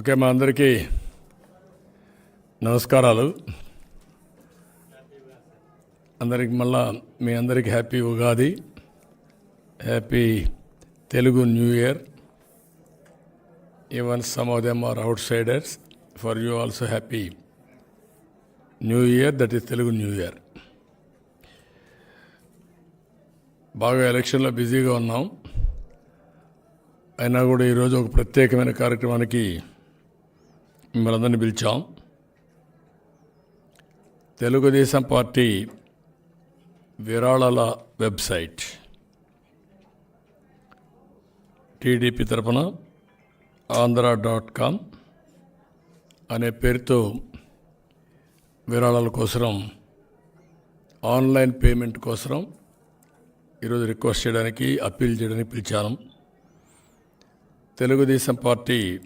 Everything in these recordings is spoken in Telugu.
ఓకే మా అందరికీ నమస్కారాలు. అందరికి మళ్ళా మీ అందరికీ happy Ugadi happy Telugu new year. Even some of them are outsiders for you also happy new year that is Telugu new year బాగా ఎలక్షన్లో బిజీగా ఉన్నాం. అయినా కూడా ఈరోజు ఒక ప్రత్యేకమైన కార్యక్రమానికి మిమ్మల్ని పిలిచాం. తెలుగుదేశం పార్టీ విరాళాల వెబ్సైట్ టీడీపీ తరపున ఆంధ్ర డాట్ కామ్ అనే పేరుతో విరాళాల కోసం ఆన్లైన్ పేమెంట్ కోసం ఈరోజు రిక్వెస్ట్ చేయడానికి అప్పీల్ చేయడానికి పిలిచాను. తెలుగుదేశం పార్టీ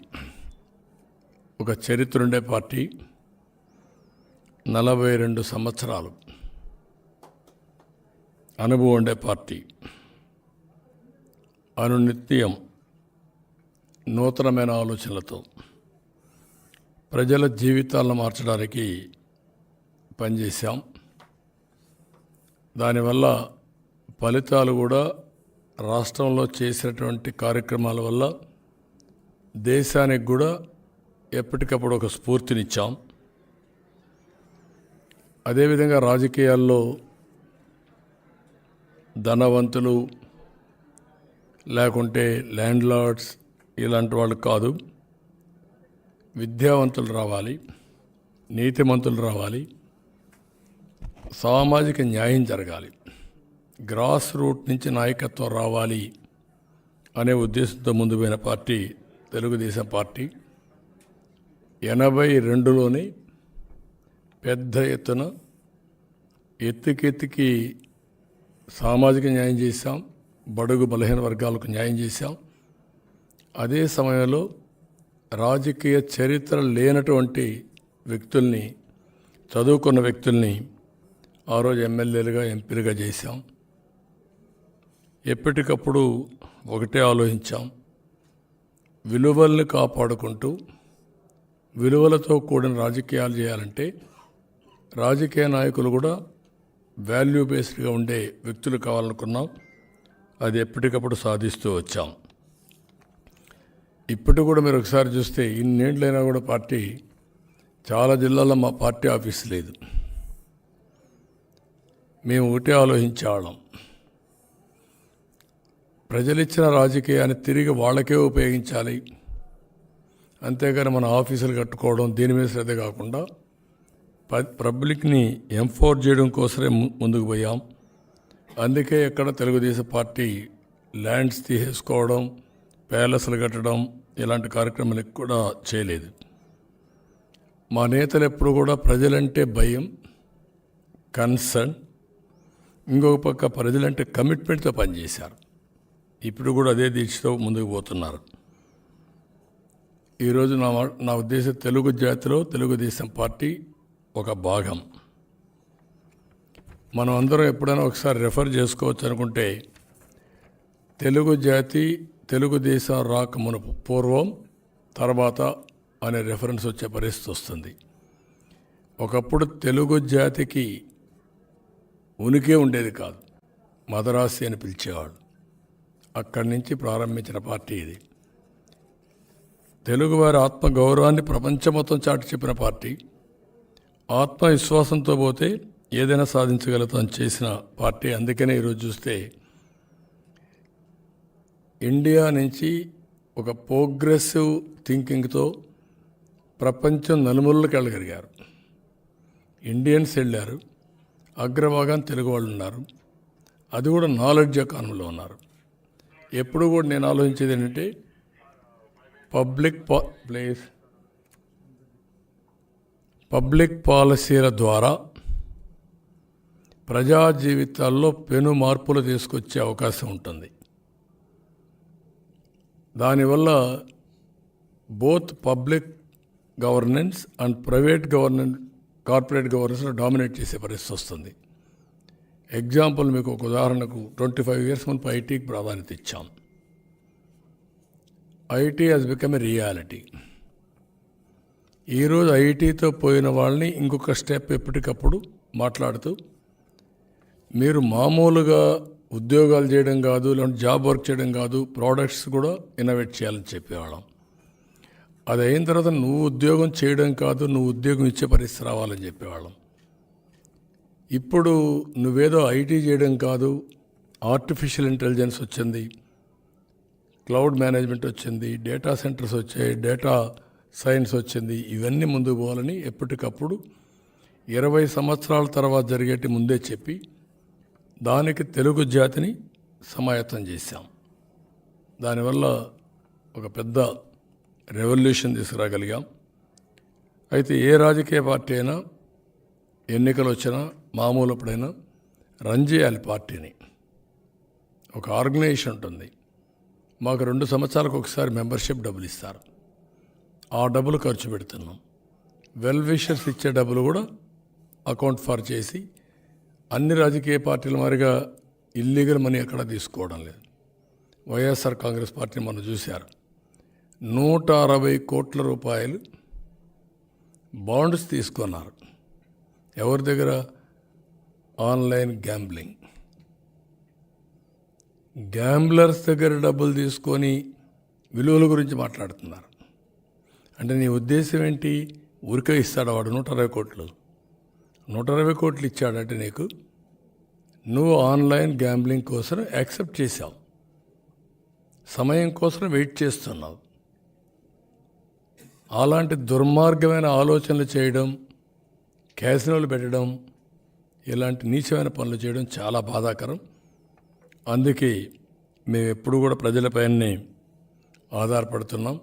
ఒక చరిత్ర ఉండే పార్టీ నలభై రెండు సంవత్సరాలు అనుభవం ఉండే పార్టీ. అనునిత్యం నూతనమైన ఆలోచనలతో ప్రజల జీవితాలను మార్చడానికి పనిచేశాం. దానివల్ల ఫలితాలు కూడా రాష్ట్రంలో చేసినటువంటి కార్యక్రమాల వల్ల దేశానికి కూడా ఎప్పటికప్పుడు ఒక స్ఫూర్తినిచ్చాం. అదేవిధంగా రాజకీయాల్లో ధనవంతులు లేకుంటే ల్యాండ్ లార్డ్స్ ఇలాంటి వాళ్ళు కాదు. విద్యావంతులు రావాలి నీతిమంతులు రావాలి సామాజిక న్యాయం జరగాలి గ్రాస్ రూట్ నుంచి నాయకత్వం రావాలి అనే ఉద్దేశంతో ముందు పోయిన పార్టీ తెలుగుదేశం పార్టీ. ఎనభై రెండులోనే పెద్ద ఎత్తున ఎత్తుకెత్తికి సామాజిక న్యాయం చేశాం బడుగు బలహీన వర్గాలకు న్యాయం చేశాం. అదే సమయంలో రాజకీయ చరిత్ర లేనటువంటి వ్యక్తుల్ని చదువుకున్న వ్యక్తుల్ని ఆ రోజు ఎమ్మెల్యేలుగా ఎంపీలుగా చేశాం. ఎప్పటికప్పుడు ఒకటే ఆలోచించాం. విలువల్ని కాపాడుకుంటూ విలువలతో కూడిన రాజకీయాలు చేయాలంటే రాజకీయ నాయకులు కూడా వాల్యూ బేస్డ్గా ఉండే వ్యక్తులు కావాలనుకున్నాం. అది ఎప్పటికప్పుడు సాధిస్తూ వచ్చాం. ఇప్పుడు కూడా మీరు ఒకసారి చూస్తే ఇన్నేళ్ళైనా కూడా పార్టీ చాలా జిల్లాల్లో మా పార్టీ ఆఫీస్ లేదు. మేము ఒకటే ఆలోచించేవాళ్ళం ప్రజలిచ్చిన రాజకీయాన్ని తిరిగి వాళ్ళకే ఉపయోగించాలి. అంతేగాని మన ఆఫీసులు కట్టుకోవడం దీని మీద శ్రద్ధ కాకుండా ప- పబ్లిక్ని ఎంఫోర్స్ చేయడం కోసమే ముందుకు పోయాం. అందుకే ఎక్కడ తెలుగుదేశం పార్టీ ల్యాండ్స్ తీసేసుకోవడం ప్యాలెస్లు కట్టడం ఇలాంటి కార్యక్రమాలు కూడా చేయలేదు. మా నేతలు ఎప్పుడు కూడా ప్రజలంటే భయం కన్సర్న్. ఇంకొక పక్క ప్రజలంటే కమిట్మెంట్తో పనిచేశారు. ఇప్పుడు కూడా అదే దీక్షతో ముందుకు పోతున్నారు. ఈరోజు నా నా ఉద్దేశం తెలుగు జాతిలో తెలుగుదేశం పార్టీ ఒక భాగం. మనం అందరం ఎప్పుడైనా ఒకసారి రెఫర్ చేసుకోవచ్చు అనుకుంటే తెలుగు జాతి తెలుగుదేశం రాక మునుపు పూర్వం తర్వాత అనే రెఫరెన్స్ వచ్చే పరిస్థితి వస్తుంది. ఒకప్పుడు తెలుగు జాతికి ఉనికే ఉండేది కాదు. మదరాసి అని పిలిచేవాడు. అక్కడి నుంచి ప్రారంభించిన పార్టీ ఇది. తెలుగువారి ఆత్మగౌరవాన్ని ప్రపంచం మొత్తం చాటి చెప్పిన పార్టీ. ఆత్మవిశ్వాసంతో పోతే ఏదైనా సాధించగలుగుతాం చేసిన పార్టీ. అందుకనే ఈరోజు చూస్తే ఇండియా నుంచి ఒక ప్రోగ్రెసివ్ థింకింగ్తో ప్రపంచం నలుమూలలకు వెళ్ళగలిగారు. ఇండియన్స్ వెళ్ళారు అగ్రభాగం తెలుగు వాళ్ళు ఉన్నారు అది కూడా నాలెడ్జ్ ఎకానమీలో ఉన్నారు. ఎప్పుడు కూడా నేను ఆలోచించేది ఏంటంటే పబ్లిక్ పా ప్లేస్ పబ్లిక్ పాలసీల ద్వారా ప్రజా జీవితాల్లో పెను మార్పులు తీసుకొచ్చే అవకాశం ఉంటుంది. దానివల్ల both public governance and private governance corporate governance dominate చేసే పరిస్థితి వస్తుంది. ఎగ్జాంపుల్ మీకు ఒక ఉదాహరణకు ట్వంటీ ఫైవ్ ఇయర్స్ ముందు ఐటీకి ప్రాధాన్యత ఇచ్చాం. IT has become a reality ఈరోజు ఐటీతో పోయిన వాళ్ళని ఇంకొక స్టెప్ ఎప్పటికప్పుడు మాట్లాడుతూ మీరు మామూలుగా ఉద్యోగాలు చేయడం కాదు లేదంటే జాబ్ వర్క్ చేయడం కాదు ప్రోడక్ట్స్ కూడా ఇన్నోవేట్ చేయాలని చెప్పేవాళ్ళం. అది అయిన తర్వాత నువ్వు ఉద్యోగం చేయడం కాదు నువ్వు ఉద్యోగం ఇచ్చే పరిస్థితి రావాలని చెప్పేవాళ్ళం. ఇప్పుడు నువ్వేదో ఐటీ చేయడం కాదు ఆర్టిఫిషియల్ ఇంటెలిజెన్స్ వచ్చింది. క్లౌడ్ మేనేజ్మెంట్ వచ్చింది డేటా సెంటర్స్ వచ్చాయి డేటా సైన్స్ వచ్చింది ఇవన్నీ ముందుకు పోవాలని ఎప్పటికప్పుడు ఇరవై సంవత్సరాల తర్వాత జరిగేటి ముందే చెప్పి దానికి తెలుగు జాతిని సమాయత్తం చేశాం. దానివల్ల ఒక పెద్ద రెవల్యూషన్ తీసుకురాగలిగాం. అయితే ఏ రాజకీయ పార్టీ అయినా ఎన్నికలు వచ్చినా మామూలు అప్పుడైనా రన్ చేయాలి పార్టీని ఒక ఆర్గనైజేషన్ ఉంటుంది. మాకు రెండు సంవత్సరాలకు ఒకసారి మెంబర్షిప్ డబ్బులు ఇస్తారు. ఆ డబ్బులు ఖర్చు పెడుతున్నాం. వెల్ విషర్స్ ఇచ్చే డబ్బులు కూడా అకౌంట్ ఫర్ చేసి అన్ని రాజకీయ పార్టీల మారిగా ఇల్లీగల్ మనీ ఎక్కడ తీసుకోవడం లేదు. వైఎస్ఆర్ కాంగ్రెస్ పార్టీని మనం చూశారు. నూట అరవై కోట్ల రూపాయలు బాండ్స్ తీసుకున్నారు. ఎవరి దగ్గర? Online gambling. గ్యాంబ్లర్స్ దగ్గర డబ్బులు తీసుకొని విలువల గురించి మాట్లాడుతున్నారు. అంటే నీ ఉద్దేశం ఏంటి? ఊరికే ఇస్తాడు వాడు నూట అరవై కోట్లు. నూట అరవై కోట్లు ఇచ్చాడంటే నీకు నువ్వు ఆన్లైన్ గ్యాంబ్లింగ్ కోసం యాక్సెప్ట్ చేసావు సమయం కోసం వెయిట్ చేస్తున్నావు. అలాంటి దుర్మార్గమైన ఆలోచనలు చేయడం క్యాసినోలు పెట్టడం ఇలాంటి నీచమైన పనులు చేయడం చాలా బాధాకరం. అందుకే మేము ఎప్పుడు కూడా ప్రజలపైనే ఆధారపడుతున్నాం.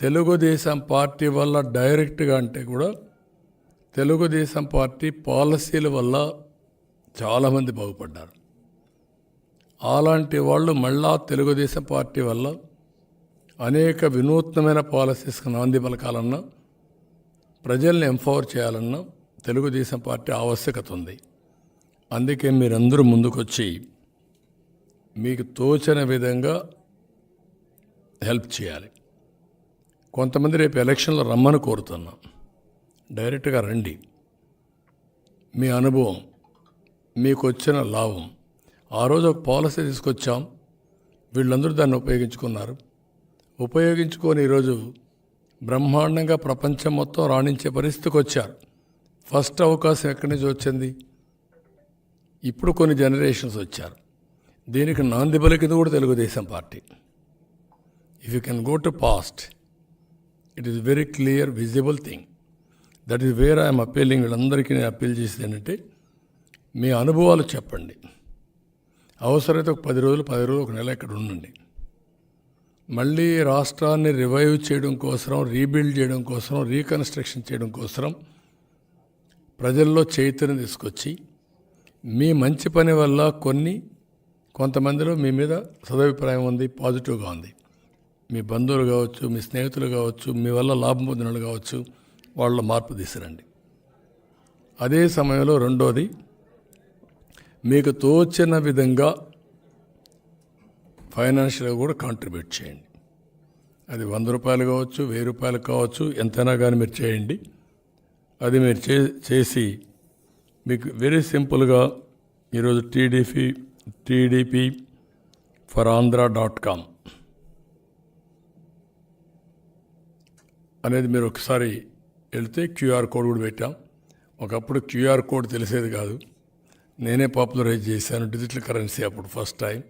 తెలుగుదేశం పార్టీ వల్ల డైరెక్ట్గా అంటే కూడా తెలుగుదేశం పార్టీ పాలసీల వల్ల చాలామంది బాగుపడ్డారు. అలాంటి వాళ్ళు మళ్ళా తెలుగుదేశం పార్టీ వల్ల అనేక వినూత్నమైన పాలసీస్కి నాంది పలకాలన్నా ప్రజల్ని ఎంపవర్ చేయాలన్నా తెలుగుదేశం పార్టీ ఆవశ్యకత ఉంది. అందుకే మీరందరూ ముందుకొచ్చి మీకు తోచిన విధంగా హెల్ప్ చేయాలి. కొంతమంది రేపు ఎలక్షన్లో రమ్మని కోరుతున్నాం. డైరెక్ట్గా రండి. మీ అనుభవం మీకు వచ్చిన లాభం. ఆ రోజు ఒక పాలసీ తీసుకొచ్చాం. వీళ్ళందరూ దాన్ని ఉపయోగించుకున్నారు. ఉపయోగించుకొని ఈరోజు బ్రహ్మాండంగా ప్రపంచం మొత్తం రాణించే పరిస్థితికి వచ్చారు. ఫస్ట్ అవకాశం ఎక్కడి నుంచి వచ్చింది? ఇప్పుడు కొన్ని జనరేషన్స్ వచ్చారు. దీనికి నాంది పలికింది కూడా Telugu Desam party. If you can go to past it is very clear visible thing that is where I'm appealing వీళ్ళందరికీ నేను అప్పీల్ చేసేది ఏంటంటే మీ అనుభవాలు చెప్పండి. అవసరమైతే ఒక పది రోజులు పది రోజులు ఒక నెల ఇక్కడ ఉండండి. మళ్ళీ రాష్ట్రాన్ని రివైవ్ చేయడం కోసం రీబిల్డ్ చేయడం కోసం రీకన్స్ట్రక్షన్ చేయడం కోసం ప్రజల్లో చైతన్యం తీసుకొచ్చి మీ మంచి పని వల్ల కొన్ని కొంతమందిలో మీ మీద సదభిప్రాయం ఉంది పాజిటివ్గా ఉంది. మీ బంధువులు కావచ్చు మీ స్నేహితులు కావచ్చు మీ వల్ల లాభం పొందిన వాళ్ళు కావచ్చు వాళ్ళ మార్పు తీసుకురండి అదే సమయంలో రెండోది మీకు తోచిన విధంగా ఫైనాన్షియల్గా కూడా కాంట్రిబ్యూట్ చేయండి. అది వంద రూపాయలు కావచ్చు వెయ్యి రూపాయలు కావచ్చు ఎంతైనా కానీ మీరు చేయండి. అది మీరు చే చేసి మీకు వెరీ సింపుల్గా ఈరోజు TDP TDP for Andhra dot com అనేది మీరు ఒకసారి వెళితే క్యూఆర్ కోడ్ కూడా పెట్టాం. ఒకప్పుడు క్యూఆర్ కోడ్ తెలిసేది కాదు. నేనే పాపులరైజ్ చేశాను డిజిటల్ కరెన్సీ అప్పుడు ఫస్ట్ టైం.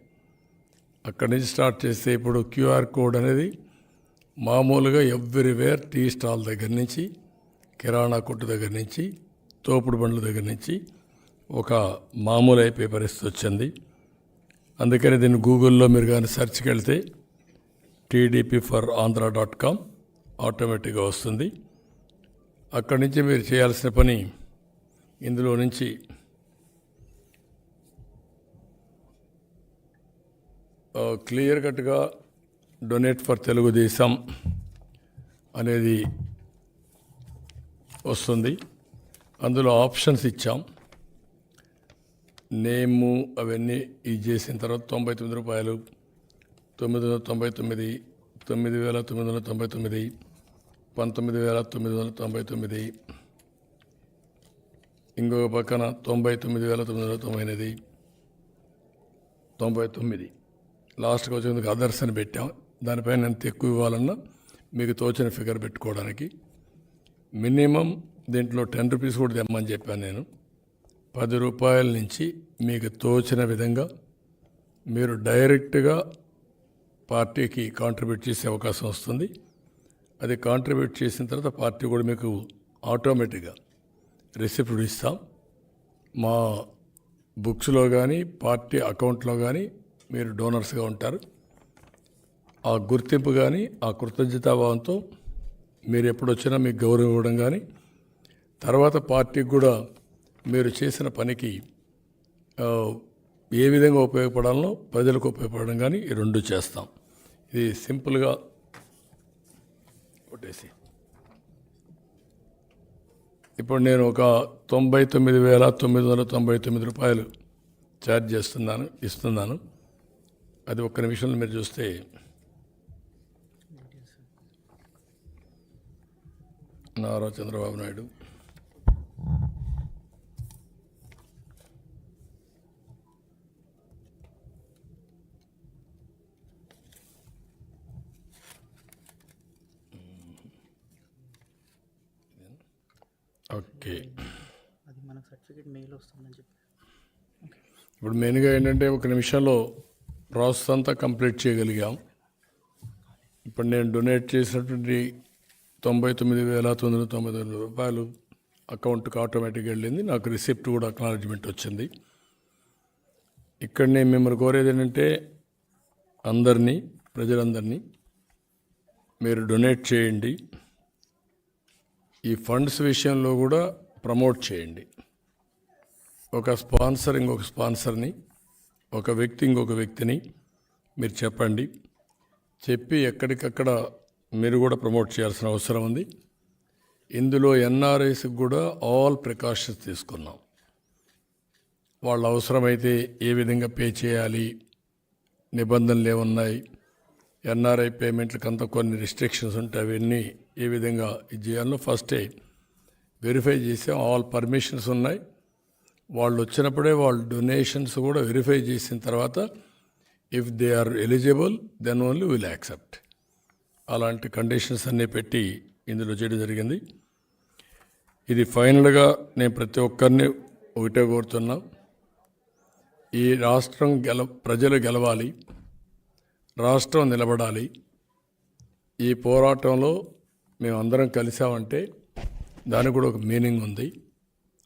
అక్కడి నుంచి స్టార్ట్ చేస్తే ఇప్పుడు క్యూఆర్ కోడ్ అనేది మామూలుగా ఎవ్రీవేర్ టీ స్టాల్ దగ్గర నుంచి కిరాణా కొట్టు దగ్గర నుంచి తోపుడు బండ్ల దగ్గర నుంచి ఒక మామూలు అయిపోయే పరిస్థితి వచ్చింది. అందుకని దీన్ని గూగుల్లో మీరు కానీ సెర్చ్కి వెళ్తే TDP for Andhra dot com ఆటోమేటిక్గా వస్తుంది. అక్కడి నుంచి మీరు చేయాల్సిన పని ఇందులో నుంచి క్లియర్ కట్గా డొనేట్ ఫర్ తెలుగుదేశం అనేది వస్తుంది. అందులో ఆప్షన్స్ ఇచ్చాం. నేము అవన్నీ ఇది చేసిన తర్వాత తొంభై తొమ్మిది రూపాయలు తొమ్మిది వందల తొంభై తొమ్మిది తొమ్మిది వేల తొమ్మిది వందల తొంభై తొమ్మిది పంతొమ్మిది వేల తొమ్మిది వందల తొంభై తొమ్మిది. ఇంకొక పక్కన తొంభై తొమ్మిది వేల తొమ్మిది వందల తొంభై ఎనిమిది. తొంభై తొమ్మిది. లాస్ట్కి వచ్చేందుకు అదర్స్ అని పెట్టాం. దానిపైన ఎంత ఎక్కువ ఇవ్వాలన్నా మీకు తోచిన ఫిగర్ పెట్టుకోవడానికి. మినిమం దీంట్లో టెన్ రూపీస్ కూడా తెమ్మని చెప్పాను నేను. పది రూపాయల నుంచి మీకు తోచిన విధంగా మీరు డైరెక్ట్గా పార్టీకి కాంట్రిబ్యూట్ చేసే అవకాశం వస్తుంది. అది కాంట్రిబ్యూట్ చేసిన తర్వాత పార్టీ కూడా మీకు ఆటోమేటిక్గా రిసిప్ట్ ఇస్తాం. మా బుక్స్లో కానీ పార్టీ అకౌంట్లో కానీ మీరు డోనర్స్గా ఉంటారు. ఆ గుర్తింపు కానీ ఆ కృతజ్ఞతాభావంతో మీరు ఎప్పుడు వచ్చినా మీకు గౌరవం ఇవ్వడం కానీ తర్వాత పార్టీకి కూడా మీరు చేసిన పనికి ఏ విధంగా ఉపయోగపడాలనో ప్రజలకు ఉపయోగపడడం కానీ ఈ రెండు చేస్తాం. ఇది సింపుల్గా కొట్టేసి. ఇప్పుడు నేను ఒక తొంభై తొమ్మిది వేల తొమ్మిది వందల తొంభై తొమ్మిది రూపాయలు ఛార్జ్ చేస్తున్నాను ఇస్తున్నాను. అది ఒక్క నిమిషంలో మీరు చూస్తే నారా చంద్రబాబు నాయుడు ఓకే. అది మనకు సర్టిఫికేట్ మెయిల్ వస్తుందని చెప్పి. ఇప్పుడు మెయిన్గా ఏంటంటే ఒక నిమిషంలో ప్రాసెస్ అంతా కంప్లీట్ చేయగలిగాం. ఇప్పుడు నేను డొనేట్ చేసినటువంటి తొంభై తొమ్మిది వేల తొమ్మిది వందల తొంభై తొమ్మిది రూపాయలు అకౌంట్కి ఆటోమేటిక్గా వెళ్ళింది. నాకు రిసిప్ట్ కూడా అక్నాలజ్మెంట్ వచ్చింది. ఇక్కడ నేను మిమ్మల్ని కోరేది ఏంటంటే అందరినీ ప్రజలందరినీ మీరు డొనేట్ చేయండి. ఈ ఫండ్స్ విషయంలో కూడా ప్రమోట్ చేయండి. ఒక స్పాన్సర్ ఇంకొక స్పాన్సర్ని ఒక వ్యక్తి ఇంకొక వ్యక్తిని మీరు చెప్పండి. చెప్పి ఎక్కడికక్కడ మీరు కూడా ప్రమోట్ చేయాల్సిన అవసరం ఉంది. ఇందులో ఎన్ఆర్ఐస్కి కూడా ఆల్ ప్రికాషన్స్ తీసుకున్నాం. వాళ్ళ అవసరమైతే ఏ విధంగా పే చేయాలి నిబంధనలు ఏమున్నాయి ఎన్ఆర్ఐ పేమెంట్లకు అంత కొన్ని రిస్ట్రిక్షన్స్ ఉంటాయి అవన్నీ ఏ విధంగా ఇది చేయాలో ఫస్టే వెరిఫై చేసాం ఆల్ పర్మిషన్స్ ఉన్నాయి. వాళ్ళు వచ్చినప్పుడే వాళ్ళ డొనేషన్స్ కూడా వెరిఫై చేసిన తర్వాత if they are eligible then only will accept అలాంటి కండిషన్స్ అన్నీ పెట్టి ఇందులో చేయడం జరిగింది. ఇది ఫైనల్గా నేను ప్రతి ఒక్కరిని ఒకటే కోరుతున్నా. ఈ రాష్ట్రం గెల ప్రజలు గెలవాలి. రాష్ట్రం నిలబడాలి. ఈ పోరాటంలో మేమందరం కలిసామంటే దానికి కూడా ఒక మీనింగ్ ఉంది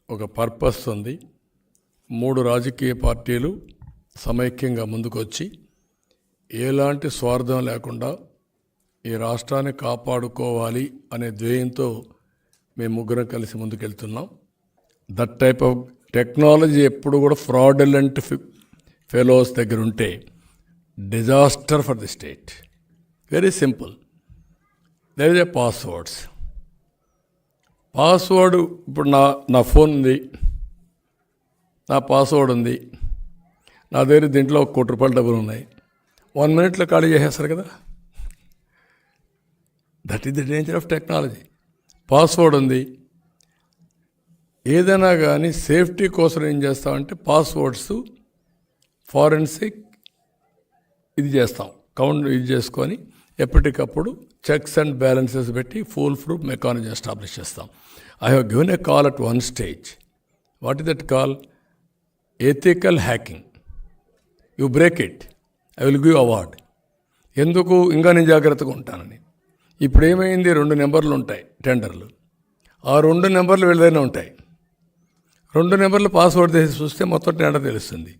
ఒక పర్పస్ ఉంది. మూడు రాజకీయ పార్టీలు సమైక్యంగా ముందుకొచ్చి ఎలాంటి స్వార్థం లేకుండా ఈ రాష్ట్రాన్ని కాపాడుకోవాలి అనే ధ్యేయంతో మేము ముగ్గురం కలిసి ముందుకెళ్తున్నాం. దట్ టైప్ ఆఫ్ టెక్నాలజీ ఎప్పుడు కూడా ఫ్రాడలెంట్ ఫెలోస్ దగ్గర ఉంటే disaster for the state very simple there is a passwords password ఇప్పుడు నా నా ఫోన్ ఉంది. నా పాస్వర్డ్ ఉంది. నా దగ్గర దీంట్లో ఒక కోటి రూపాయలు డబ్బులు ఉన్నాయి. వన్ మినిట్లో ఖాళీ చేసేస్తారు కదా? That is the danger of technology password ఉంది. ఏదైనా కానీ సేఫ్టీ కోసం ఏం చేస్తామంటే పాస్వర్డ్స్ ఫారెన్సిక్ ఇది చేస్తాం. కౌంట్ ఇది చేసుకొని ఎప్పటికప్పుడు చెక్స్ అండ్ బ్యాలెన్సెస్ పెట్టి ఫుల్ ప్రూఫ్ మెకానిజం ఎస్టాబ్లిష్ చేస్తాం. I have given a call at one stage what is that call ethical hacking you break it I will give award ఎందుకు? ఇంకా నేను జాగ్రత్తగా ఉంటానని. ఇప్పుడు ఏమైంది? రెండు నెంబర్లు ఉంటాయి టెండర్లు. ఆ రెండు నెంబర్లు వీళ్ళదైనా ఉంటాయి. రెండు నెంబర్లు పాస్వర్డ్ తీసి చూస్తే మొత్తం టెండర్ తెలుస్తుంది.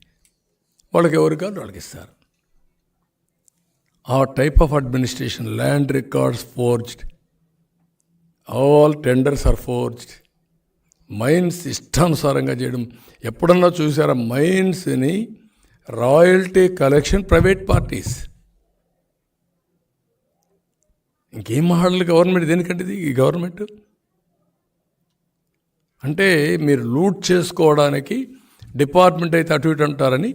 వాళ్ళకి ఎవరికి కావాలి వాళ్ళకి ఇస్తారు. ఆ type of administration land records forged all tenders are forged mines ఇష్టానుసారంగా చేయడం. ఎప్పుడన్నా చూసారా? మైన్స్ని రాయల్టీ కలెక్షన్ ప్రైవేట్ పార్టీస్ ఇంకేం మాట్లాడాలి గవర్నమెంట్ దేనికంటే ఇది? ఈ గవర్నమెంట్ అంటే మీరు లూట్ చేసుకోవడానికి డిపార్ట్మెంట్ అయితే అటు ఇటు అంటారని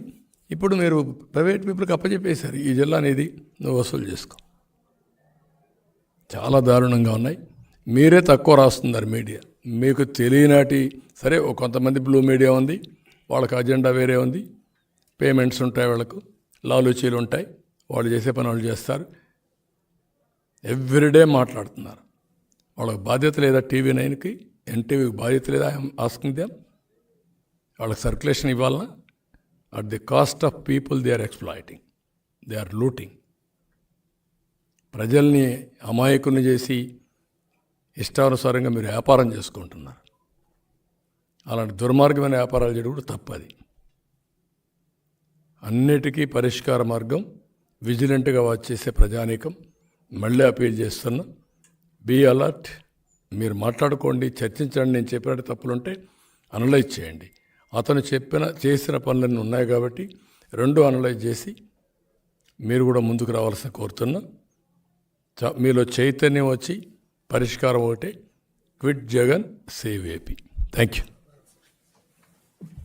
ఇప్పుడు మీరు ప్రైవేట్ పీపుల్కి అప్పచెప్పేశారు ఈ జిల్లా అనేది నువ్వు వసూలు చేసుకో. చాలా దారుణంగా ఉన్నాయి. మీరే తక్కువ రాస్తున్నారు మీడియా. మీకు తెలియనాటి సరే కొంతమంది బ్లూ మీడియా ఉంది వాళ్ళకి అజెండా వేరే ఉంది పేమెంట్స్ ఉంటాయి వాళ్ళకు లాలూచీలు ఉంటాయి వాళ్ళు చేసే పని వాళ్ళు చేస్తారు. ఎవ్రీడే మాట్లాడుతున్నారు. వాళ్ళకి బాధ్యత లేదా టీవీ నైన్కి ఎన్టీవీకి బాధ్యత లేదా ఆస్కింగ్ దెమ్ వాళ్ళకి సర్క్యులేషన్ ఇవ్వాలన్నా at the cost of people they are exploiting they are looting ప్రజల్ని అమాయకుల్ని చేసి ఇష్టానుసారంగా మీరు వ్యాపారం చేసుకుంటున్నారు. అలాంటి దుర్మార్గమైన వ్యాపారాలు చేయడం కూడా తప్పది అన్నిటికీ పరిష్కార మార్గం విజిలెంట్గా వాచ్ చేసే ప్రజానీకం మళ్ళీ అపీల్ చేస్తున్నా బీ అలర్ట్ మీరు మాట్లాడుకోండి చర్చించండి నేను చెప్పినట్టు తప్పులుంటే అనలైజ్ చేయండి. అతను చెప్పిన చేసిన పనులన్నీ ఉన్నాయి కాబట్టి రెండు అనలైజ్ చేసి మీరు కూడా ముందుకు రావాల్సిన కోరుతున్నా. చ- మీలో చైతన్యం వచ్చి పరిష్కారం ఒకటే. Quit Jagan save AP. Thank you